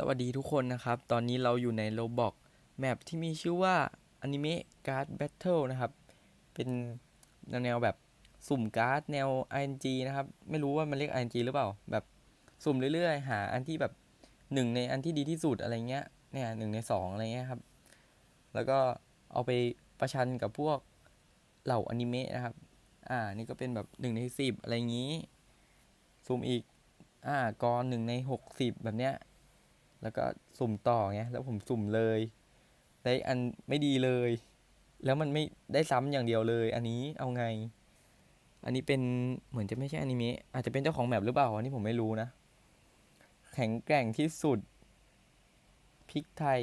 สวัสดีทุกคนนะครับ ตอนนี้เราอยู่ในโ o บอกแมปที่มีชื่อว่า Anime Card Battle นะครับ เป็นแนวแบบสุ่มการ์ดแนว RNG นะครับ ไม่รู้ว่ามันเรียก RNG หรือเปล่า แบบสุ่มเรื่อยๆ หาอันที่แบบหนึ่งในอันที่ดีที่สุดอะไรเงี้ย เนี่ยหนึ่งในสองอะไรเงี้ยครับ แล้วก็เอาไปประชันกับพวกเหล่าอนิเมะนะครับ อ่า นี่ก็เป็นแบบหนึ่งในสิบอะไรอย่างนี้ สุ่มอีก อ่ากรหนึ่งในหกสิบแบบเนี้ย แล้วก็สุ่มต่อไงแล้วผมสุ่มเลยได้อันไม่ดีเลย แล้วมันไม่ได้ซ้ำอย่างเดียวเลย อันนี้เอาไง อันนี้เป็นเหมือนจะไม่ใช่อนิเมะอาจจะเป็นเจ้าของแมปหรือเปล่าอันนี้ผมไม่รู้นะ แข็งแกร่งที่สุดพริกไทย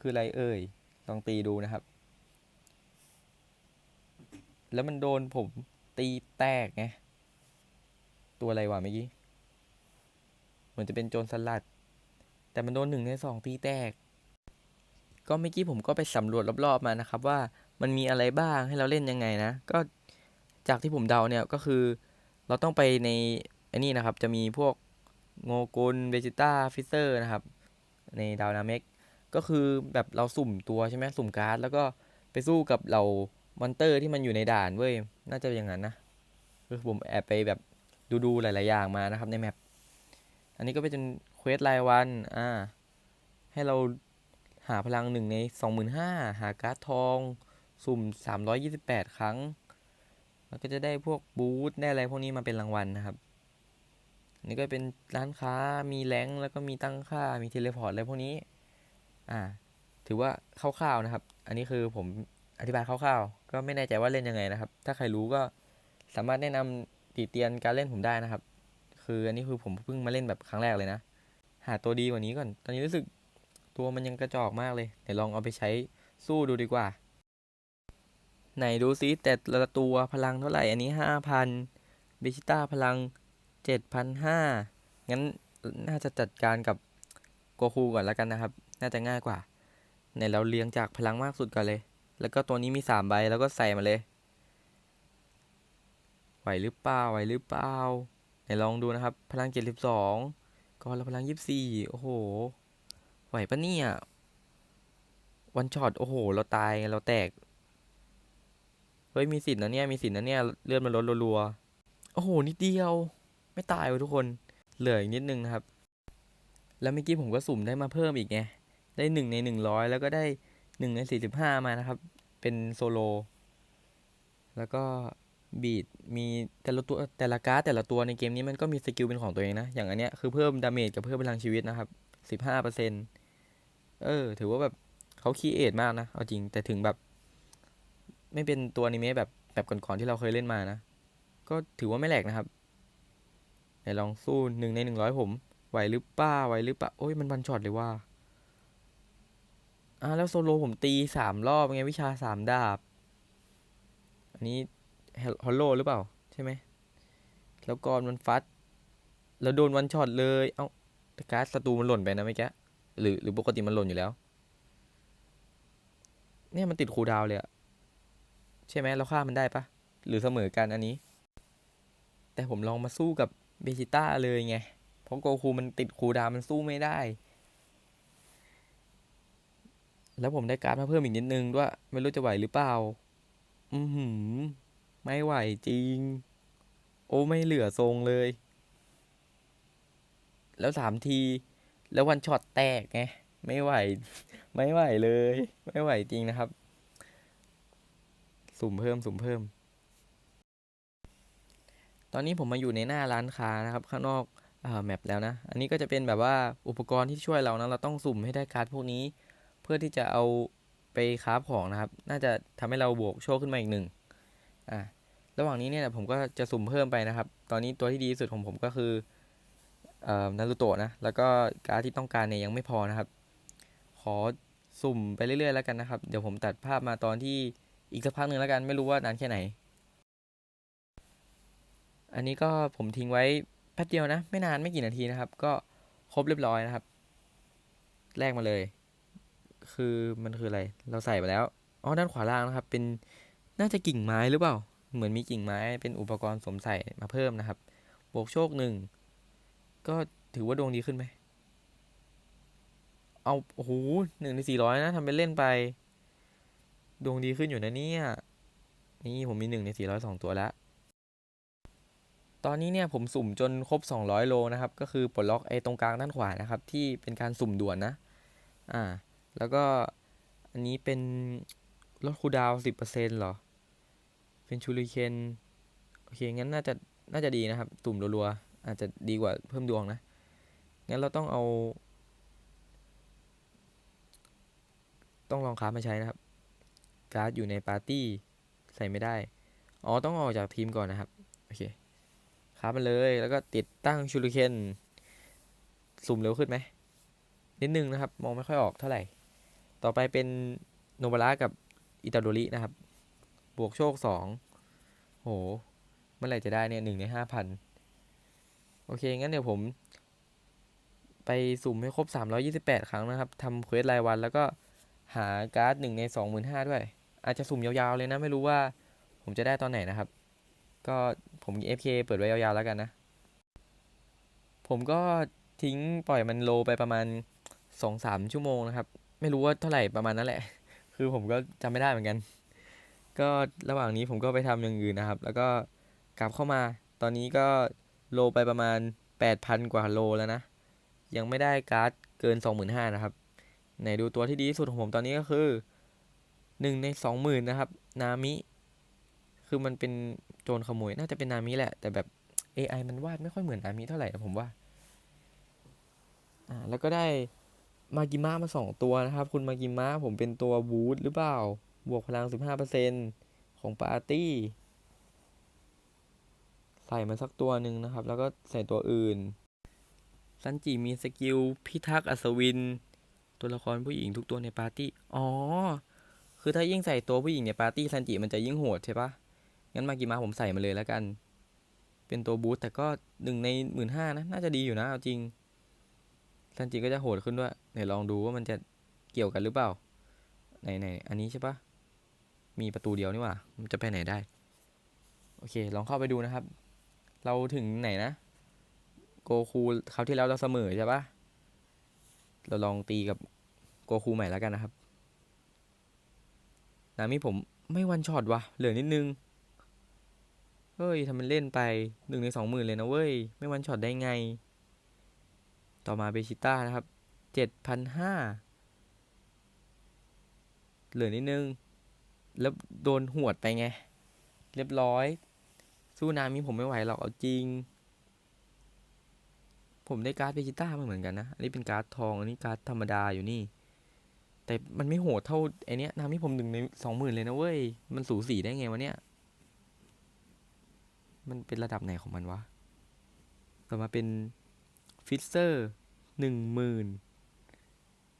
คืออะไรเอ่ยลองตีดูนะครับ แล้วมันโดนผมตีแตกไงตัวอะไรวะเมื่อกี้เหมือนจะเป็นโจรสลัด แต่มันโดนหนึ่งในสองตีแตก ก็เมื่อกี้ผมก็ไปสำรวจรอบๆมานะครับ ว่ามันมีอะไรบ้างให้เราเล่นยังไงนะ ก็จากที่ผมเดาเนี่ยก็คือ เราต้องไปในอ้นี่นะครับ จะมีพวกโงกุลเวจิต้าฟิเซอร์นะครับ ในดาวนาเมกก็คือแบบเราสุ่มตัวใช่ไหมสุ่มการ์ดแล้วก็ไปสู้กับเหล่ามอนเตอร์ที่มันอยู่ในด่านเว้ย น่าจะเป็นอย่างนั้นนะคือผมแอบไปแบบดูๆหลาย ๆ อย่างมานะครับในแมป อันนี้ก็เป็น เควสรายวัน อ่า ให้เราหาพลังหนึ่งในสองหมื่นห้าหาการ์ดทอง สุ่มสามร้อยยี่สิบแปดครั้ง แล้วก็จะได้พวกบูธได้อะไรพวกนี้มาเป็นรางวัลนะครับนนี้ก็เป็นร้านค้ามีแรงแล้วก็มีตั้งค่ามีเทเลพอร์ตอะไรพวกนี้ อ่า ถือว่าคร่าวๆนะครับ อันนี้คือผมอธิบายคร่าวๆ ก็ไม่แน่ใจว่าเล่นยังไงนะครับ ถ้าใครรู้ก็สามารถแนะนำติเตียนการเล่นผมได้นะครับ คืออันนี้คือผมเพิ่งมาเล่นแบบครั้งแรกเลยนะ หาตัวดีกว่านี้ก่อน ตอนนี้รู้สึกตัวมันยังกระจอกมากเลย เดี๋ยวลองเอาไปใช้สู้ดูดีกว่า ไหนดูซิแต่ละตัวพลังเท่าไหร่ อันนี้ห้าพันเบชิต้าพลังเจ็ดพันห้างั้นน่าจะจัดการกับโกคูก่อนแล้วกันนะครับ น่าจะง่ายกว่าไหนเราเรียงจากพลังมากสุดก่อนเลย แล้วก็ตัวนี้มีสามใบแล้วก็ใส่มาเลย ไหวหรือเปล่า ไหวหรือเปล่าไหนลองดูนะครับ พลังเจ็ดสิบสอง ก่อนเราพลังยี่สิบสี่โอ้โห ไหวปะเนี่ย วันช็อต โอ้โห เราตาย เราแตก เฮ้ย มีสิทธิ์นะเนี่ย มีสิทธิ์นะเนี่ย เลือดมันลดรัวๆ โอ้โห นิดเดียว ไม่ตายเว้ยทุกคน เหลืออีกนิดนึงนะครับ แล้วเมื่อกี้ผมก็สุ่มได้มาเพิ่มอีกไง ได้หนึ่งในหนึ่งร้อยแล้วก็ได้หนึ่งในสี่สิบห้ามานะครับ เป็นโซโล แล้วก็ บีดมีแต่ละตัวแต่ละการ์ดแต่ละตัวในเกมนี้มันก็มีสกิลเป็นของตัวเองนะ อย่างอันเนี้ยคือเพิ่มดาเมจกับเพิ่มพลังชีวิตนะครับสิบห้าเปอร์เซ็นต์เออ ถือว่าแบบเขาคีเอทมากนะ เอาจริงแต่ถึงแบบ ไม่เป็นตัวนิเมะแบบแบบก่อนๆที่เราเคยเล่นมานะ ก็ถือว่าไม่แหลกนะครับไหนลองสู้หนึ่งในหนึ่งร้อยผม ไหวหรือปล่าไหวหรือปล่าโอ้ยมันวันช็อตเลยว่าอ่าแล้วโซโลผมตีสามรอบไงวิชาสามดาบ อันนี้ ฮอลโลหรือเปล่า ใช่ไหม แล้วก่อนมันฟัด แล้วโดนวันช็อตเลย เอ้าแต่การ์ดศัตรูมันหล่นไปนะเมื่อกี้หรือหรือปกติมันหล่นอยู่แล้ว เนี่ยมันติดคูดาวเลยอะใช่ไหมเราฆ่ามันได้ปะหรือเสมอกันอันนี้ แต่ผมลองมาสู้กับเบจิต้าเลยไง เพราะโกคูมันติดคูดาวมันสู้ไม่ได้ แล้วผมได้การ์ดมาเพิ่มอีกนิดนึงด้วย ไม่รู้จะไหวหรือเปล่า อือหือ ไม่ไหวจริง โอ้ไม่เหลือทรงเลย แล้วสามที แล้ววันช็อตแตกไง ไม่ไหว ไม่ไหวเลย ไม่ไหวจริงนะครับ สุ่มเพิ่มสุ่มเพิ่ม ตอนนี้ผมมาอยู่ในหน้าร้านค้านะครับ ข้างนอกอาแมปแล้วนะ อันนี้ก็จะเป็นแบบว่าอุปกรณ์ที่ช่วยเรานะ เราต้องสุ่มให้ได้การ์ดพวกนี้ เพื่อที่จะเอาไปคราฟของนะครับ น่าจะทำให้เราบวกโชคขึ้นมาอีกหนึ่ง อ่าระหว่างนี้เนี่ยผมก็จะสุ่มเพิ่มไปนะครับ ตอนนี้ตัวที่ดีที่สุดของผมก็คือเอ่อนารูโตะนะ แล้วก็การ์ดที่ต้องการเนี่ยยังไม่พอนะครับ ขอสุ่มไปเรื่อยๆแล้วกันนะครับ เดี๋ยวผมตัดภาพมาตอนที่อีกสักพักหนึ่งแล้วกัน ไม่รู้ว่านานแค่ไหน อันนี้ก็ผมทิ้งไว้แป๊บเดียวนะ ไม่นานไม่กี่นาทีนะครับ ก็ครบเรียบร้อยนะครับ แรกมาเลย คือมันคืออะไร เราใส่ไปแล้ว อ๋อ ด้านขวาล่างนะครับ เป็น น่าจะกิ่งไม้หรือเปล่า เหมือนมีกิ่งไม้เป็นอุปกรณ์สวมใส่มาเพิ่มนะครับ บวกโชคหนึ่ง ก็ถือว่าดวงดีขึ้นไหม เอา โอ้โหหนึ่งในสี่ร้อยนะทำเป็นเล่นไป ดวงดีขึ้นอยู่นะเนี่ย นี่ผมมีหนึ่งในสี่ร้อยสองตัวแล้ว ตอนนี้เนี่ยผมสุ่มจนครบ 200 โลนะครับ ก็คือปลดล็อกไอ้ตรงกลางด้านขวานะครับ ที่เป็นการสุ่มด่วนนะ อ่า แล้วก็อันนี้เป็น ลดคูดาวน์10%เหรอ เป็นชูริเคนโอเค งั้นน่าจะน่าจะดีนะครับ ตุ่มรัวๆ อาจจะดีกว่าเพิ่มดวงนะ งั้นเราต้องเอา ต้องลองค้ามาใช้นะครับ การ์ดอยู่ในปาร์ตี้ใส่ไม่ได้ อ๋อ ต้องออกจากทีมก่อนนะครับ โอเคค้ามันเลย แล้วก็ติดตั้งชูริเคนสุ่มเร็วขึ้นไหมนิดนึงนะครับ มองไม่ค่อยออกเท่าไหร่ ต่อไปเป็นโนบาระกับ อิตาโดรินะครับ บวกโชคสองโห เมื่อไหร่จะได้เนี่ยหนึ่งในห้าพันโอเค งั้นเดี๋ยวผม ไปสุ่มให้ครบ 328 ครั้งนะครับทำเควสรายวัน แล้วก็หาการ์ดหนึ่งใน 25,000ด้วย อาจจะสุ่มยาวๆเลยนะ ไม่รู้ว่าผมจะได้ตอนไหนนะครับ ก็ผม FK เปิดไว้ยาวๆแล้วกันนะ ผมก็ทิ้งปล่อยมันโลไปประมาณ 2-3 ชั่วโมงนะครับ ไม่รู้ว่าเท่าไหร่ประมาณนั้นแหละ คือผมก็จำไม่ได้เหมือนกัน ก็ระหว่างนี้ผมก็ไปทำอย่างอื่นนะครับ แล้วก็กลับเข้ามา ตอนนี้ก็โลไปประมาณ 8,000 กว่าโลแล้วนะ ยังไม่ได้การ์ดเกิน 25,000นะครับไหนดูตัวที่ดีที่สุดของผมตอนนี้ก็คือ 1 ใน 20,000นะครับ นามิ คือมันเป็นโจรขโมย น่าจะเป็นนามิแหละ แต่แบบ AI มันวาดไม่ค่อยเหมือนนามิเท่าไหร่นะผมว่า อ่า แล้วก็ได้ มากิมะมาสองตัวนะครับ คุณมากิมะผมเป็นตัววูดหรือเปล่า บวกพลัง 15%ของปาร์ตี้ ใส่มาสักตัวหนึ่งนะครับ แล้วก็ใส่ตัวอื่น ซันจิมีสกิลพิทักษ์อัศวิน ตัวละครผู้หญิงทุกตัวในปาร์ตี้ อ๋อ คือถ้ายิ่งใส่ตัวผู้หญิงในปาร์ตี้ซันจิมันจะยิ่งโหดใช่ปะงั้นมากิมะผมใส่มาเลยแล้วกัน เป็นตัวบูสแต่ก็หนึ่งในหมื่นห้านะ น่าจะดีอยู่นะเอาจริง ซันจิก็จะโหดขึ้นด้วยเดี๋ยวลองดูว่ามันจะเกี่ยวกันหรือเปล่าไหนไหนอันนี้ใช่ปะมีประตูเดียวนี่หว่า มันจะไปไหนได้ โอเค ลองเข้าไปดูนะครับ เราถึงไหนนะ โกคูคราวที่แล้วเราเสมอใช่ปะเราลองตีกับโกคูใหม่แล้วกันนะครับนามิผมไม่วันช็อตวะเหลือนิดนึง เฮ้ยทำมันเล่นไปหนึ่งในสองหมื่นเลยนะเว้ย ไม่วันช็อตได้ไง ต่อมาเบชิต้านะครับเจ็ดพันห้าเหลือนิดนึง แล้วโดนหวดไปไง เรียบร้อย สู้นามิผมไม่ไหวหรอกเอาจริง ผมได้การ์ดเบจิต้ามาเหมือนกันนะ อันนี้เป็นการ์ดทอง อันนี้การ์ดธรรมดาอยู่นี่ แต่มันไม่โหดเท่าไอเนี้ยนามิผมหนึ่งในสองหมื่นเลยนะเว้ย มันสูสีได้ไงวะเนี่ย มันเป็นระดับไหนของมันวะ ต่อมาเป็น ฟิสเซอร์หนึ่งหมื่น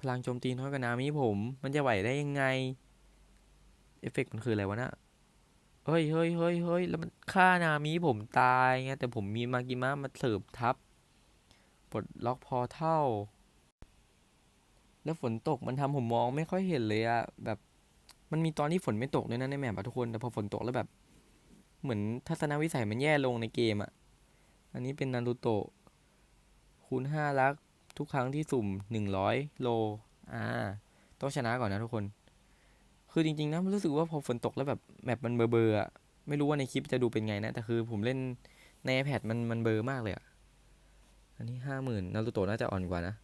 พลังโจมตีน้อยกว่านามิผม มันจะไหวได้ยังไง เอฟเฟกต์มันคืออะไรวะน่ะเฮ้ยเฮ้ยเฮ้ยเฮ้ยแล้วมันฆ่านามิผมตายไงแต่ผมมีมากิมะมาเสิร์ฟทับปลดล็อกพอเท่า แล้วฝนตกมันทำผมมองไม่ค่อยเห็นเลยอะแบบมันมีตอนที่ฝนไม่ตกด้วยนะในแมปอะทุกคนแต่พอฝนตกแล้วแบบ เหมือนทัศนวิสัยมันแย่ลงในเกมอะอันนี้เป็นนารูโตะ คูณห้าลักทุกครั้งที่สุ่มหนึ่งร้อยโล อ่า ต้องชนะก่อนนะทุกคน คือจริงๆนะรู้สึกว่าพอฝนตกแล้วแบบแมปมันเบลอๆอะไม่รู้ว่าในคลิปจะดูเป็นไงนะ แต่คือผมเล่นใน iPad มันมันเบลอมากเลยอะอันนี้ห้าหมื่นนารูโตะน่าจะอ่อนกว่านะ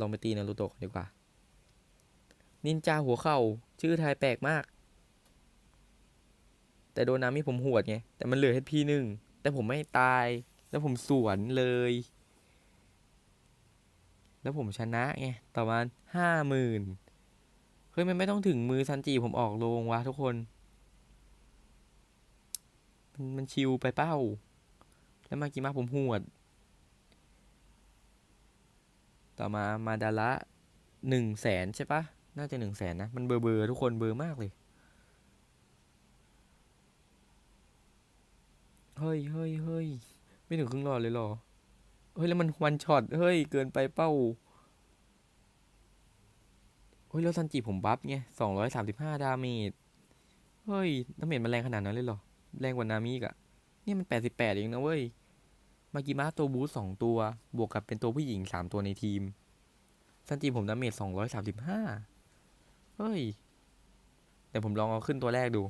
ลองไปตีนารูโตะดีกว่า นินจาหัวเข่าชื่อไทยแปลกมาก แต่โดนนามิผมหวดไง แต่มันเหลือ HP หนึ่ง แต่ผมไม่ตาย แล้วผมสวนเลย แล้วผมชนะไงต่อมาห้าหมื่นเฮ้ยมันไม่ต้องถึงมือซันจิผมออกโลงวะทุกคน มันชิวไปเป้า แล้วมากิมาผมหวด ต่อมามาดาระหนึ่งแสนใช่ปะน่าจะหนึ่งแสนนะ มันเบอร์เบอร์ทุกคนเบอร์มากเลยเฮ้ยเฮ้ยเฮ้ยไม่ถึงครึ่งหลอดเลยหรอ เฮ้ยแล้วมันวันช็อตเฮ้ยเกินไปเป้าเฮ้ยแล้วซันจิผมบัฟไงสองร้อยสามสิบห้าดาเมจเฮ้ยน้ำเมจมันแรงขนาดนั้นเลยเหรอ แรงกว่านามิอีกอะเนี่ยมันแปดสิบแปดเองนะเว้ย มากิมะตัวบูสสองตัว บวกกับเป็นตัวผู้หญิงสามตัวในทีม ซันจิผมดาเมจสองร้อยสามสิบห้าเฮ้ยเดี๋ยวผมลองเอาขึ้นตัวแรกดู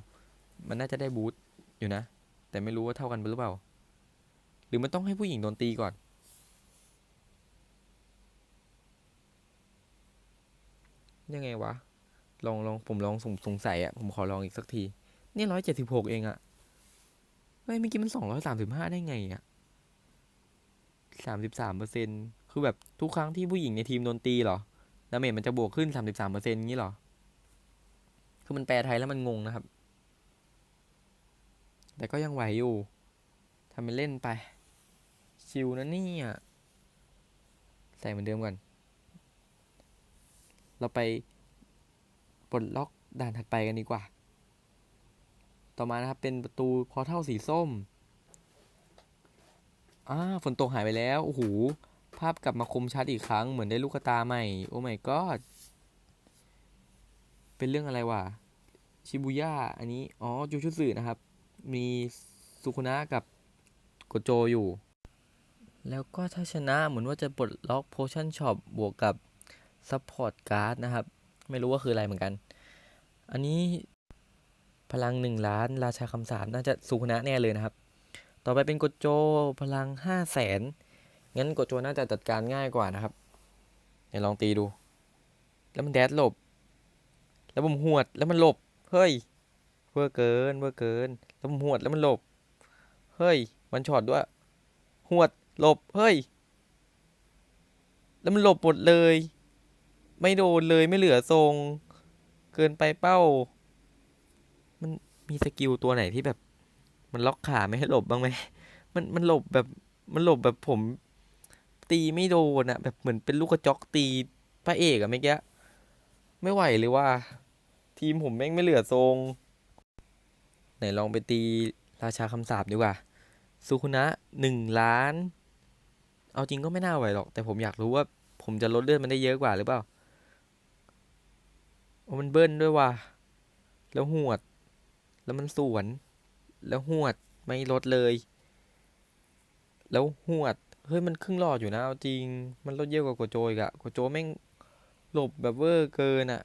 มันน่าจะได้บูสอยู่นะ แต่ไม่รู้ว่าเท่ากันหรือเปล่า หรือมันต้องให้ผู้หญิงโดนตีก่อน ยังไงวะ ลองลองผมลองสงสงสัยอะผมขอลองอีกสักที เนี่ยร้อยเจ็ดสิบหกเองอะเฮ้ยเมื่อกี้มันสองร้อยสามสิบห้าได้ไงอะสามสิบสามเปอร์เซ็นคือแบบทุกครั้งที่ผู้หญิงในทีมโดนตีเหรอดาเมจมันจะบวกขึ้นสามสิบสามเปอร์เซ็นต์งี้เหรอ คือมันแปลไทยแล้วมันงงนะครับ แต่ก็ยังไหวอยู่ทำเป็นเล่นไป ชิวนะเนี่ยใส่เหมือนเดิมก่อน เราไปปลดล็อกด่านถัดไปกันดีกว่า ต่อมานะครับเป็นประตูพอเท่าสีส้ม อ่าฝนตกหายไปแล้ว โอ้โห ภาพกลับมาคมชัดอีกครั้งเหมือนได้ลูกตาใหม่ โอ้ my god เป็นเรื่องอะไรวะ ชิบูย่า อันนี้ อ๋อ จูชุสึนะครับ มีสุคุนะกับโกโจอยู่ แล้วก็ถ้าชนะเหมือนว่าจะปลดล็อกโพชั่นช็อปบวกกับ ซัพพอร์ตการ์ดนะครับ ไม่รู้ว่าคืออะไรเหมือนกัน อันนี้พลังหนึ่งล้าน ราชาคำสาปน่าจะสุคุนะแน่เลยนะครับ ต่อไปเป็นโกโจพลังห้าแสนงั้นโกโจน่าจะจัดการง่ายกว่านะครับ เดี๋ยวลองตีดู แล้วมันแดดหลบ แล้วผมหวดแล้วมันหลบ เฮ้ยเวอร์เกินเวอร์เกิน แล้วผมหวดแล้วมันหลบ เฮ้ย มันช็อตด้วย หวดหลบ เฮ้ย แล้วมันหลบหมดเลย ไม่โดนเลยไม่เหลือทรง เกินไปเป้า มันมีสกิลตัวไหนที่แบบ มันล็อกขาไม่ให้หลบบ้างไหมมันมันหลบแบบมันหลบแบบผม ตีไม่โดนอะแบบเหมือนเป็นลูกกระจอกตีพระเอกอะเมื่อกี้ไม่ไหวเลยว่า ทีมผมแม่งไม่เหลือทรง ไหนลองไปตีราชาคำสาปดีกว่าสุคุนะหนึ่งล้าน เอาจริงก็ไม่น่าไหวหรอก แต่ผมอยากรู้ว่าผมจะลดเลือดมันได้เยอะกว่าหรือเปล่า โอ้มันเบิ้ลด้วยว่ะ แล้วหวด แล้วมันสวน แล้วหวดไม่ลดเลย แล้วหวด เฮ้ยมันครึ่งหลอดอยู่นะเอาจริง มันลดเยอะกว่าโกโจอีกอะโกโจแม่งหลบแบบเวอร์เกินอะ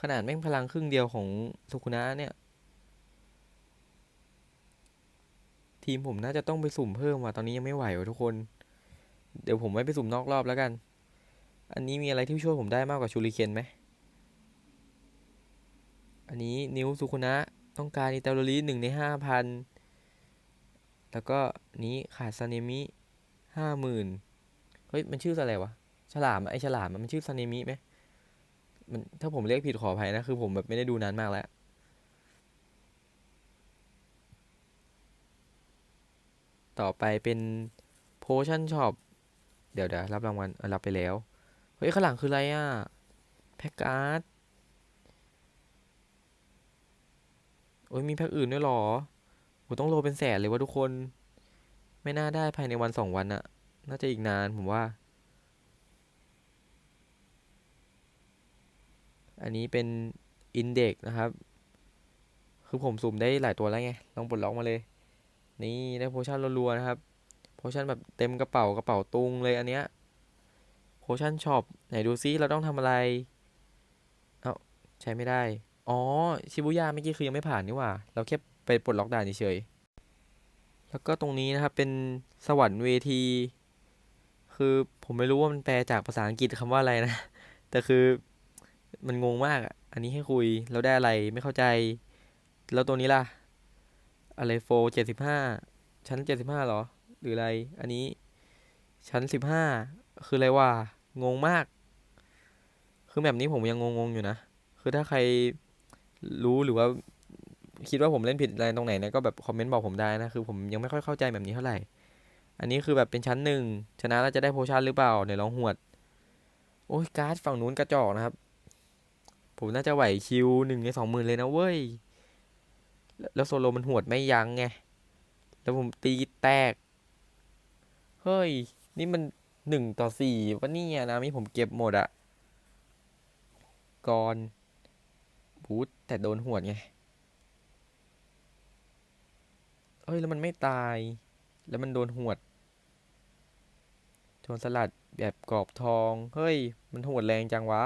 ขนาดแม่งพลังครึ่งเดียวของสุคุนะเนี่ย ทีมผมน่าจะต้องไปสุ่มเพิ่มว่ะตอนนี้ยังไม่ไหวว่ะทุกคน เดี๋ยวผมไว้ไปสุ่มนอกรอบแล้วกัน อันนี้มีอะไรที่ช่วยผมได้มากกว่าชูริเคนไหม อันนี้นิ้วสุคุนะต้องการอิตาลีหนึ่งในห้าพันแล้วก็นี้ขาดซาเนมิห้าหมื่นเฮ้ย มันชื่ออะไรวะ ฉลามไอฉลามมันชื่อซาเนมิไหมมันถ้าผมเรียกผิดขออภัยนะ คือผมแบบไม่ได้ดูนานมากแล้ว ต่อไปเป็นโพชั่นช็อปเดี๋ยวเดี๋ยวรับรางวัลเออรับไปแล้ว เฮ้ย ข้างหลังคืออะไรอะ แพ็กการ์ด โอ้ยมีแพ็กอื่นด้วยหรอโหต้องโลเป็นแสนเลยวะทุกคน ไม่น่าได้ภายในวันสองวันอะน่าจะอีกนานผมว่า อันนี้เป็นอินเด็กนะครับ คือผมสุ่มได้หลายตัวแล้วไง ลองปลดล็อกมาเลย นี่ได้โพชั่นรัวๆนะครับ โพชั่นแบบเต็มกระเป๋ากระเป๋าตุงเลยอันเนี้ย โพชั่นช็อปไหนดูซิเราต้องทำอะไร เอ้าใช้ไม่ได้ อ๋อ ชิบุย่าเมื่อกี้คือยังไม่ผ่านนี่หว่า เราแค่ไปปลดล็อกด่านเฉยๆแล้วก็ตรงนี้นะครับ เป็นสวรรค์เวที คือผมไม่รู้ว่ามันแปลจากภาษาอังกฤษคำว่าอะไรนะ แต่คือมันงงมากอะ อันนี้ให้คุยแล้วได้อะไรไม่เข้าใจ แล้วตัวนี้ล่ะ อะไรโฟเจ็ดสิบห้าชั้นเจ็ดสิบห้าหรอ หรืออะไร อันนี้ ชั้นสิบห้าคืออะไรวะงงมาก คือแบบนี้ผมยังงงๆอยู่นะ คือถ้าใคร รู้หรือว่าคิดว่าผมเล่นผิดอะไรตรงไหนนี่ยก็แบบคอมเมนต์บอกผมได้นะคือผมยังไม่ค่อยเข้าใจแบบนี้เท่าไหร่ อันนี้คือแบบเป็นชั้นหนึ่งชนะแล้วจะได้โพชั่นหรือเปล่าเดี๋ยวลองหวด โอ้ยการ์ดฝั่งนู้นกระจอกนะครับ ผมน่าจะไหวคิวหนึ่งในสองหมื่นเลยนะเว้ย แล้วแล้วโซโลมันหวดไม่ยั้งไง แล้วผมตีแตก เฮ้ย นี่มันหนึ่งต่อสี่วะเนี่ยนะมีผมเก็บหมดอะก่อน บูทแต่โดนหวดไง เอ้ย แล้วมันไม่ตาย แล้วมันโดนหวดโจรสลัดแบบกรอบทอง เฮ้ย มันโหดแรงจังวะ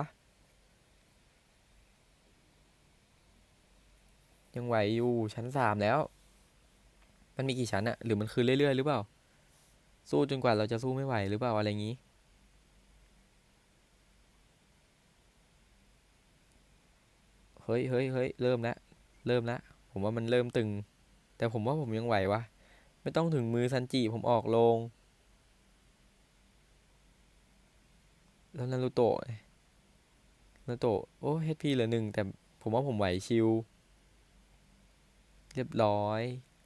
ยังไหวอยู่ชั้นสามแล้ว มันมีกี่ชั้นอะหรือมันคือเรื่อยๆหรือเปล่า สู้จนกว่าเราจะสู้ไม่ไหวหรือเปล่าอะไรงี้ เฮ้ยเฮ้ยเฮ้ยเริ่มแล้วเริ่มแล้วผมว่ามันเริ่มตึง แต่ผมว่าผมยังไหววะไม่ต้องถึงมือซันจิผมออกลง แล้วนารูโตะนารูโตะโอ้เฮดพีเหลือหนึ่งแต่ผมว่าผมไหวชิว เรียบร้อย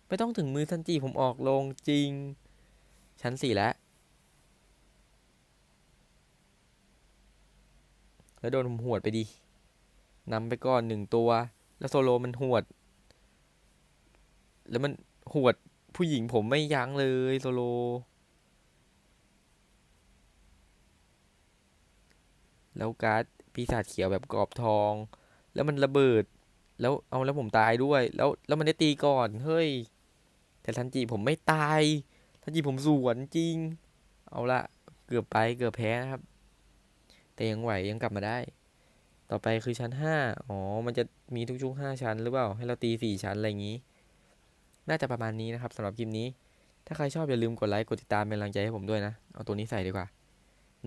ไม่ต้องถึงมือซันจิผมออกลงจริง ชั้นสี่แล้วแล้วโดนผมหวดไปดิ นำไปก่อนหนึ่งตัว แล้วโซโลมันหวด แล้วมันหวดผู้หญิงผมไม่ยั้งเลยโซโล แล้วการ์ดปีศาจเขียวแบบกรอบทอง แล้วมันระเบิด แล้วเอาแล้วผมตายด้วย แล้วแล้วมันได้ตีก่อน เฮ้ย แต่ทันจิผมไม่ตาย ทันจิผมสวนจริง เอาละเกือบไปเกือบแพ้นะครับ แต่ยังไหวยังกลับมาได้ ต่อไปคือชั้นห้าอ๋อ มันจะมีทุกๆห้าชั้นหรือเปล่า ให้เราตีสี่ชั้นอะไรอย่างนี้ น่าจะประมาณนี้นะครับสำหรับคลิปนี้ ถ้าใครชอบอย่าลืมกดไลค์ กดติดตามเป็นกำลังใจให้ผมด้วยนะ เอาตัวนี้ใส่ดีกว่า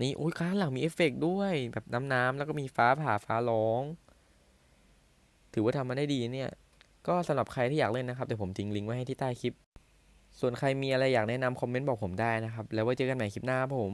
นี่โอ้ยข้างหลังมีเอฟเฟกด้วย แบบน้ำๆแล้วก็มีฟ้าผ่าฟ้าร้อง ถือว่าทำมาได้ดีเนี่ย ก็สำหรับใครที่อยากเล่นนะครับ เดี๋ยวผมทิ้งลิงก์ไว้ให้ที่ใต้คลิป ส่วนใครมีอะไรอยากแนะนำคอมเมนต์บอกผมได้นะครับ แล้วไว้เจอกันใหม่คลิปหน้าผม